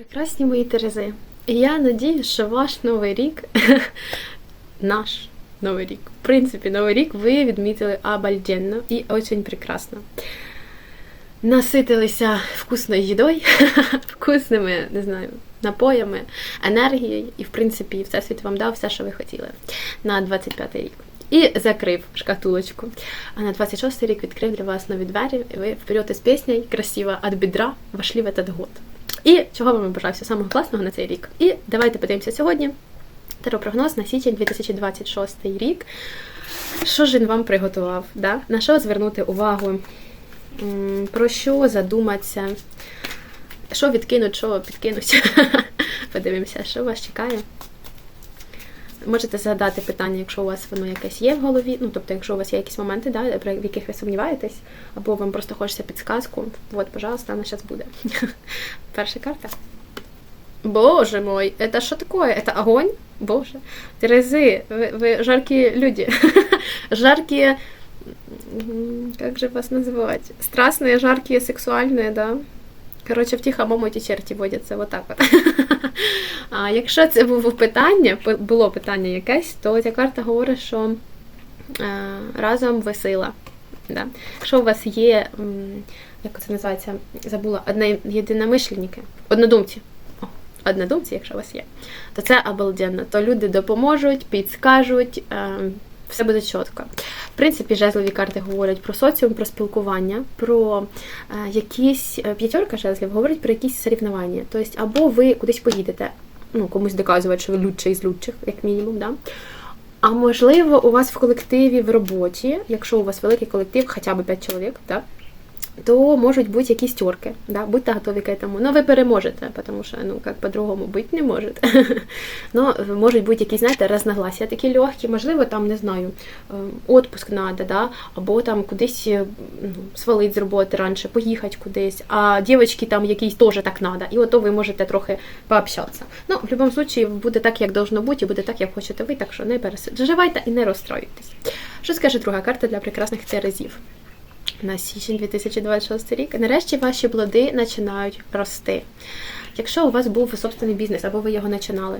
Прекрасні мої Терези. Я надію, що ваш новий рік, наш новий рік, в принципі, новий рік ви відмітили обалденно і очень прекрасно. Наситилися вкусною їдою, вкусними, не знаю, напоями, енергією, і, в принципі, Всесвіт вам дав все, що ви хотіли на 25 рік. І закрив шкатулочку. А на 26 рік відкрив для вас нові двері, і ви вперед із піснею красиво від бедра вошли в этот год. І чого вам бажався самого класного на цей рік. І давайте подивимося сьогодні. Теропрогноз на січень 2026 рік. Що ж він вам приготував? Да? На що звернути увагу? Про що задуматися? Що відкинуть, що підкинуть? Подивимося, що вас чекає. Можете задати питання, якщо у вас воно якесь є в голові. Ну, тобто, якщо у вас є якісь моменти, да, про- в яких ви сумніваєтесь, або вам просто хочеться підсказку, от, пожалуйста, вона зараз буде. Перша карта. Боже мой, это что такое? Это огонь? Боже. Терезы, вы, вы жаркие люди. жаркие... м, Как же вас называть? Страстные, жаркие, сексуальные, да? Коротше, в тихому моті черті водяться, отак от. а якщо це було питання, було питання якесь, то ця карта говорить, що е, разом ви сила. Да. Якщо у вас є, як це називається, забула, одне єдиномишленники, однодумці. Однодумці, якщо у вас є, то це обалденно. То люди допоможуть, підскажуть, е, все буде чітко. В принципі, жезлові карти говорять про соціум, про спілкування, про е, якісь е, п'ятерка жезлів говорить про якісь соревнування. Тобто, або ви кудись поїдете, ну, комусь доказувати, що ви лучший із лучших, як мінімум, да? А можливо, у вас в колективі в роботі, якщо у вас великий колектив, хоча б 5 чоловік, да, то можуть бути якісь терки. Да? Будьте готові к этому. Ну, ви переможете, тому що ну, як по-другому бути не може. Ну, можуть бути якісь, знаєте, разногласия такі легкі, можливо, там, не знаю, е, отпуск надо, да? або там кудись е, ну, свалити з роботи раніше, поїхати кудись, а дівчатки там якісь теж так надо. І ото ви можете трохи пообщатися. Ну, в будь-якому випадку буде так, як должно бути, і буде так, як хочете ви, так що не переживайте і не розстроюйтесь. Що скаже друга карта для прекрасних терезів? На січень 2026 рік. Нарешті ваші плоди починають рости. Якщо у вас був собственний бізнес, або ви його починали,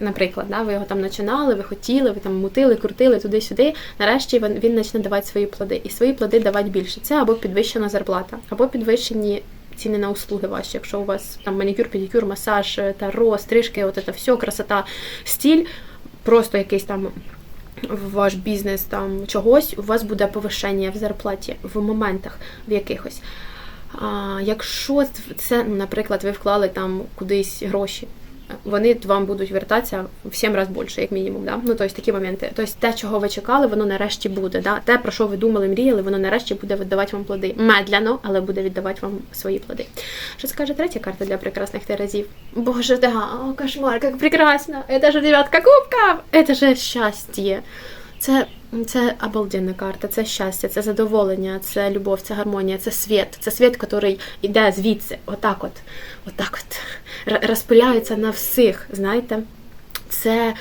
наприклад, да, ви його там починали, ви хотіли, ви там мутили, крутили туди-сюди. Нарешті він, він почне давати свої плоди. І свої плоди давати більше. Це або підвищена зарплата, або підвищені ціни на услуги ваші. Якщо у вас там манікюр, педикюр, масаж, таро, стрижки, от це все, красота, стіль, просто якийсь там в ваш бізнес там чогось, у вас буде повищення в зарплаті в моментах в якихось. А, якщо це, ну, наприклад, ви вклали там кудись гроші, вони вам будуть вертатися в 7 разів більше, як мінімум. Да? Ну, тобто такі моменти. Тобто те, чого ви чекали, воно нарешті буде. Да? Те, про що ви думали, мріяли, воно нарешті буде віддавати вам плоди. Медляно, але буде віддавати вам свої плоди. Що скаже третя карта для прекрасних теразів? Боже, да, о, кошмар, як прекрасно! Це ж дев'ятка кубків! Це ж щастя! Це, це обалденна карта, це щастя, це задоволення, це любов, це гармонія, це світ. Це світ, який йде звідси, отак от, отак от, розпиляється на всіх, знаєте. Це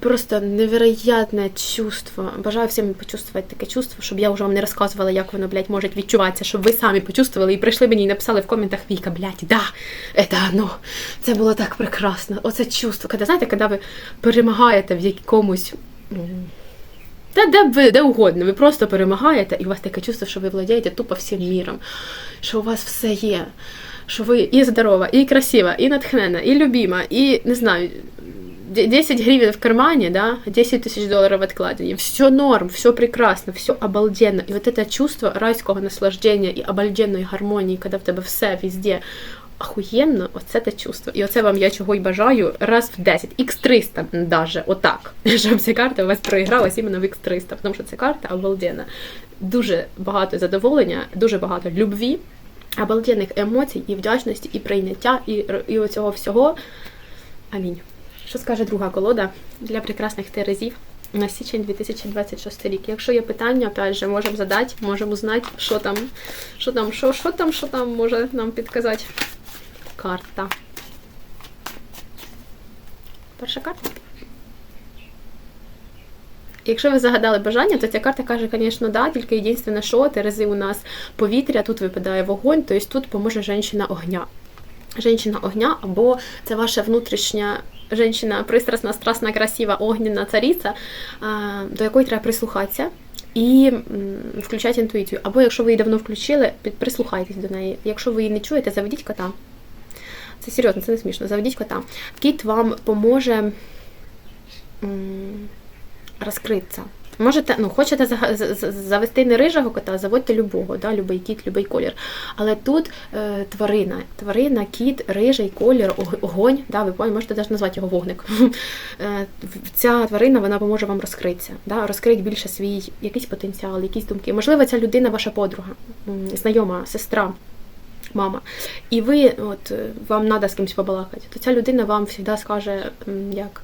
просто невероятне чувство. Бажаю всім почувствувати таке чувство, щоб я вже вам не розказувала, як воно, блядь, може відчуватися, щоб ви самі почувствували і прийшли мені і написали в коментах Віка, блядь, да, это оно. Це було так прекрасно. Оце чувство, коли, знаєте, коли ви перемагаєте в якомусь. м, та де б ви де угодно, ви просто перемагаєте, і у вас таке чувство, що ви владієте тупо всім міром, що у вас все є, що ви і здорова, і красива, і натхнена, і любима, і не знаю. де- 10 гривен в кармане, да, 10 тысяч долларов откладывания. Все норм, все прекрасно, все обалденно. И вот это чувство райського наслаждения і обалденної гармонії, коли в тебе все везде охуєнно, оце те чувство. І оце вам я чого й бажаю раз в 10, x300 даже, отак. Щоб ця карта у вас проігралась іменно в x300, тому що ця карта обалденна. Дуже багато задоволення, дуже багато любві, обалденних емоцій, і вдячності, і прийняття, і, і оцього всього. Амінь. Що скаже друга колода для прекрасних терезів на січень 2026 рік? Якщо є питання, опять же, можемо задати, можемо узнати, що там, що там, що, що там, що там може нам підказати карта. Перша карта. Якщо ви загадали бажання, то ця карта каже, звісно, да, тільки єдине, що Терези у нас повітря, тут випадає вогонь, тобто тут поможе жінка огня. Женщина огня, або це ваша внутрішня женщина, пристрасна, страсна, красива, огняна цариця, до якої треба прислухатися і включати інтуїцію. Або якщо ви її давно включили, прислухайтесь до неї. Якщо ви її не чуєте, заведіть кота. Це серйозно, це не смішно. Заведіть кота. Кіт вам поможе розкритися. Можете, ну, хочете завести не рижого кота, заводьте любого, да, любий кіт, любий колір. Але тут е, тварина, тварина, кіт, рижий, колір, огонь, да, ви можете навіть назвати його вогник. Е, Ця тварина вона поможе вам розкритися, да, розкрити більше свій якийсь потенціал, якісь думки. Можливо, ця людина ваша подруга, знайома, сестра. Мама, і ви, от е, вам треба з кимось побалакати, то ця людина вам завжди скаже, як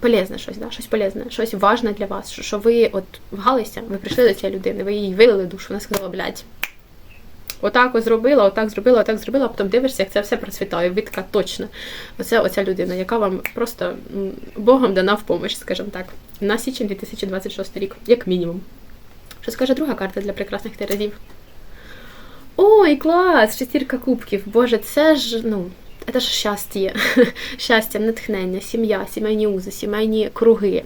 полезне щось, да? щось полезне, щось важне для вас, що, ви от вгалися, ви прийшли до цієї людини, ви їй вилили душу, вона сказала, блядь, отак ось зробила, отак зробила, отак зробила, а потім дивишся, як це все процвітає. Ви точно. Оце оця людина, яка вам просто Богом дана в помощь, скажімо так, на січень 2026 рік, як мінімум. Що скаже друга карта для прекрасних терезів? Ой, клас! Шестірка кубків. Боже, це ж, ну, це ж щастя. щастя, натхнення, сім'я, сімейні узи, сімейні круги,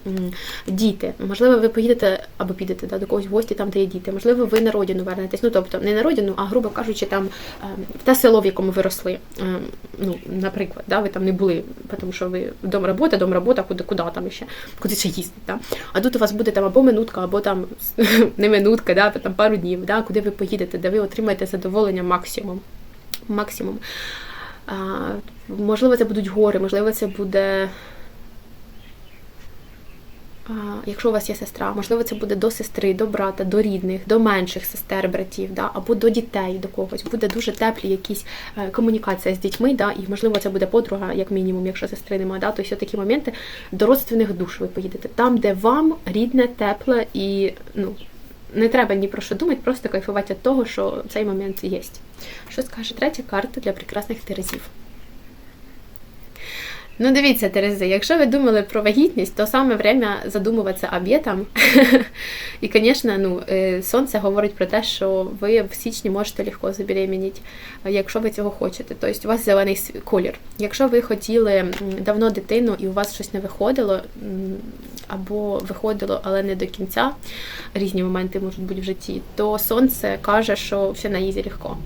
діти. Можливо, ви поїдете або підете да, до когось в гості, там, де є діти. Можливо, ви на родину вернетесь. Ну, тобто, не на родину, а, грубо кажучи, там ем, в те село, в якому ви росли. Ем, Ну, наприклад, да, ви там не були, тому що ви дом робота, дом робота, куди, куди там ще, куди ще їздить. Да? А тут у вас буде там або минутка, або там не минутка, да, там пару днів, да, куди ви поїдете, де ви отримаєте задоволення максимум. максимум. Можливо, це будуть гори, можливо, це буде. Якщо у вас є сестра, можливо, це буде до сестри, до брата, до рідних, до менших сестер, братів, да, або до дітей, до когось. Буде дуже теплі якісь е, комунікація з дітьми, да, і можливо це буде подруга, як мінімум, якщо сестри немає. Да, то все такі моменти до родственних душ ви поїдете. Там, де вам рідне, тепле і ну, не треба ні про що думати, просто кайфувати від того, що цей момент є. Що скаже третя карта для прекрасних терезів? Ну, дивіться, Терези, якщо ви думали про вагітність, то саме время задумуватися об'єтам. І, звісно, ну, е, сонце говорить про те, що ви в січні можете легко забеременіти, е, якщо ви цього хочете. Тобто у вас зелений колір. Якщо ви хотіли давно дитину і у вас щось не виходило, або виходило, але не до кінця, різні моменти можуть бути в житті, то сонце каже, що все на ізі легко.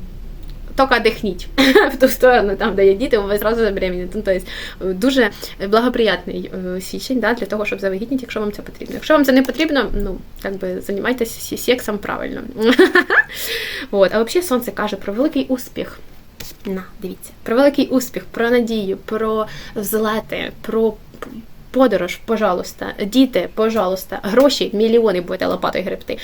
Тільки дихніть в ту сторону, там, де є діти, ви зразу забеременіти. Ну, тобто, дуже благоприятний е, січень да, для того, щоб завагітніти, якщо вам це потрібно. Якщо вам це не потрібно, ну, как би, займайтеся сексом правильно. От. А взагалі сонце каже про великий успіх. На, дивіться, про великий успіх, про надію, про взлети, про подорож, пожалуйста, діти, пожалуйста, гроші, мільйони будете лопатою гребти.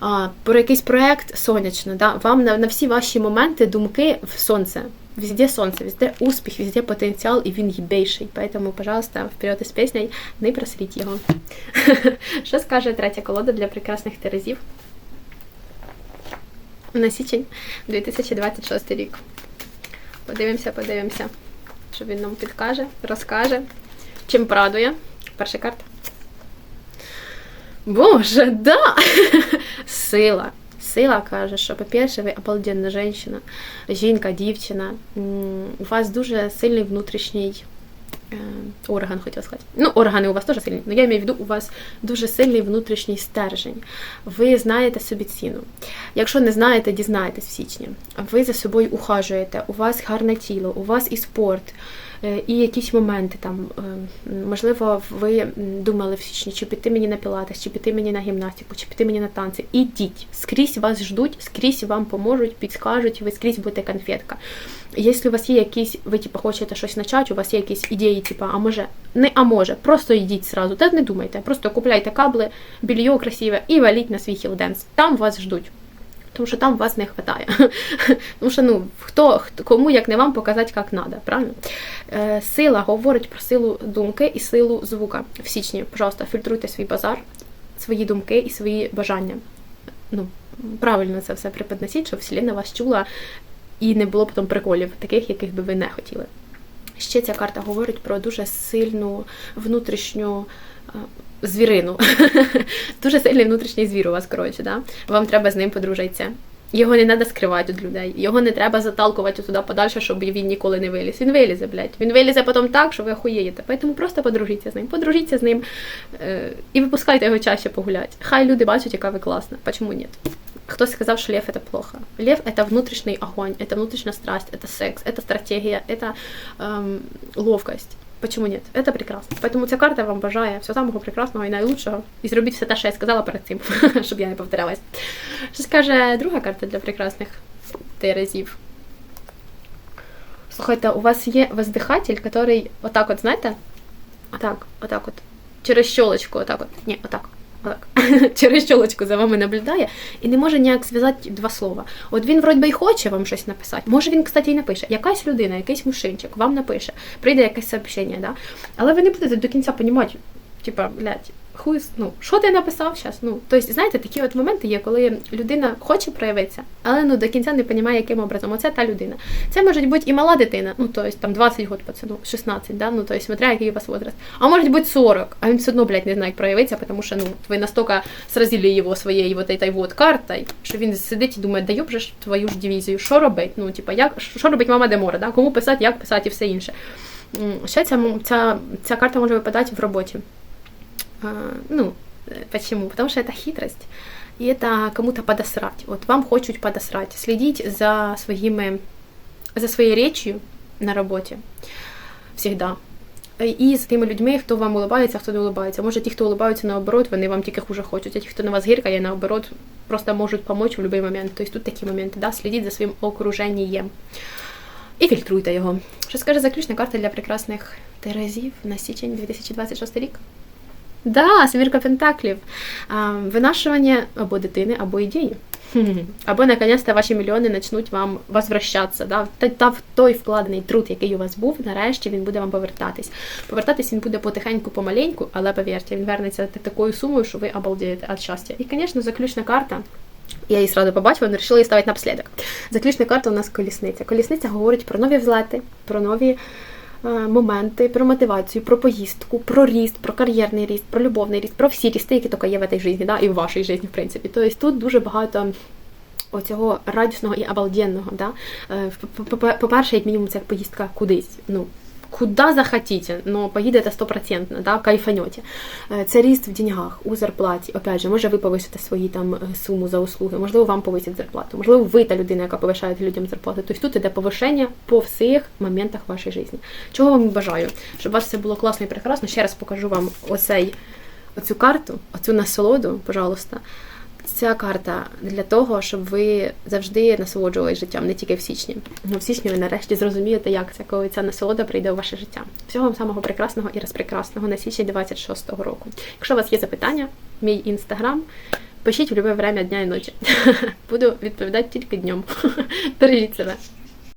А, про якийсь проект сонячно, да? вам на, на всі ваші моменти, думки в сонце. Везде сонце, везде успіх, везде потенціал, і він їбейший. Поэтому, пожалуйста, вперед із піснею, не просріть його. Що скаже третя колода для прекрасних терезів? На січень 2026 рік. Подивимося, подивимося, що він нам підкаже, розкаже. Чим порадує? Перша карта. Боже, да! Сила. Сила каже, що, по-перше, ви обалденна жінка, жінка, дівчина. У вас дуже сильний внутрішній е, орган, хотіла сказати. Ну, органи у вас теж сильні, але я маю в виду, у вас дуже сильний внутрішній стержень. Ви знаєте собі ціну. Якщо не знаєте, дізнаєтесь в січні. Ви за собою ухажуєте, у вас гарне тіло, у вас і спорт. Е, І якісь моменти там, е, можливо, ви думали в січні, чи піти мені на пілатес, чи піти мені на гімнастику, чи піти мені на танці. Ідіть, скрізь вас ждуть, скрізь вам поможуть, підскажуть, ви скрізь будете конфетка. Якщо у вас є якісь, ви типу, хочете щось почати, у вас є якісь ідеї, типу, а може, не а може, просто йдіть зразу, та не думайте, просто купляйте кабли, більйо красиве і валіть на свій хілденс. Там вас ждуть. Тому що там вас не вистачає. Тому що ну, хто, кому як не вам показати, як треба, правильно? Е, сила говорить про силу думки і силу звука. В січні, пожалуйста, фільтруйте свій базар, свої думки і свої бажання. Ну, правильно це все преподносіть, щоб Вселенна вас чула і не було потім приколів, таких, яких би ви не хотіли. Ще ця карта говорить про дуже сильну внутрішню е, звірину. дуже сильний внутрішній звір у вас, коротше, да? вам треба з ним подружитися. Його не треба скривати від людей. Його не треба заталкувати туди подальше, щоб він ніколи не виліз. Він вилізе, блядь. Він вилізе потім так, що ви охуєєте. Тому просто подружіться з ним. Подружіться з ним е, і випускайте його чаще погуляти. Хай люди бачать, яка ви класна. Почему ні? Хтось сказав, що лев это плохо. Лев это внутрішній огонь, это внутрішня страсть, это секс, это стратегія, это эм, ловкость. Почему нет? Это прекрасно. Поэтому ця карта вам бажає всього самого прекрасного і найлучшого. І зробіть все те, що я сказала перед цим, щоб я не повторялась. Що скаже друга карта для прекрасних терезів? Слухайте, у вас є воздихатель, який отак от, знаєте? Отак, отак от. Через щолочку, отак от. Ні, отак. Отак. Через чолочку за вами наблюдає і не може ніяк зв'язати два слова. От він, вроді й хоче вам щось написати. Може, він, кстати, і напише. Якась людина, якийсь мужчинчик вам напише, прийде якесь сообщення, да? але ви не будете до кінця розуміти, типа, блядь, хуй, ну, що ти написав зараз? Ну, тобто, знаєте, такі от моменти є, коли людина хоче проявитися, але ну, до кінця не розуміє, яким образом. Оце та людина. Це може бути і мала дитина, ну, тобто, там 20 років пацану, 16, да? ну, тобто, смотря, який у вас возраст. А може бути 40, а він все одно, блядь, не знає, як проявитися, тому що, ну, ви настільки сразили його своєю вот этой вот картой, що він сидить і думає, да йоб же ж твою ж дивізію, що робить? Ну, типа, як, що робить мама Демора, да? кому писати, як писати і все інше. Ще ця, ця, ця карта може випадати в роботі. А, ну, э, почему? Потому что это хитрость, и это кому-то подосрать. Вот вам хочуть подосрать. Следить за своими, за своей речью на роботі всегда. І з тими людьми, хто вам улыбається, а хто не улыбається. Може, ті, хто улыбаються наоборот, вони вам тільки хуже хочуть, а ті, хто на вас гіркає, наоборот, просто можуть помочь в будь-який момент. Тобто тут такі моменти, да? слідіть за своїм окруженням. І фільтруйте його. Що скаже заключна карта для прекрасних терезів на січень 2026 рік? Да, семірка пентаклів. Винашування або дитини, або ідеї. Або наконець-то ваші мільйони почнуть вам возвращатися. Да? Та, та в той вкладений труд, який у вас був, нарешті він буде вам повертатись. Повертатись він буде потихеньку, помаленьку, але повірте, він вернеться такою сумою, що ви обалдієте від щастя. І, звісно, заключна карта. Я її сразу побачила, але вирішила її ставити напослідок. Заключна карта у нас колісниця. Колісниця говорить про нові взлети, про нові моменти, про мотивацію, про поїздку, про ріст, про кар'єрний ріст, про любовний ріст, про всі рісти, які тільки є в цій житті, да, і в вашій житті, в принципі. Тобто тут дуже багато. Оцього радісного і обалденного. Да? Е, по- по- По-перше, як мінімум, це поїздка кудись. Ну, куди захотіте, но поїдете стопроцентно, да, кайфанете. Е, Це ріст в деньгах, у зарплаті. Опять же, може ви повисите свої там е, суму за услуги, можливо, вам повисять зарплату, можливо, ви та людина, яка повишає людям зарплату. Тобто тут іде повишення по всіх моментах вашої житті. Чого вам бажаю? Щоб у вас все було класно і прекрасно. Ще раз покажу вам оцей, оцю карту, оцю насолоду, пожалуйста. Ця карта для того, щоб ви завжди насолоджувалися життям, не тільки в січні. Ну, в січні ви нарешті зрозумієте, як це, коли ця насолода прийде у ваше життя. Всього вам самого прекрасного і розпрекрасного на січні 26-го року. Якщо у вас є запитання, мій інстаграм, пишіть в будь-яке время дня і ночі. Буду відповідати тільки днем. Бережіть себе.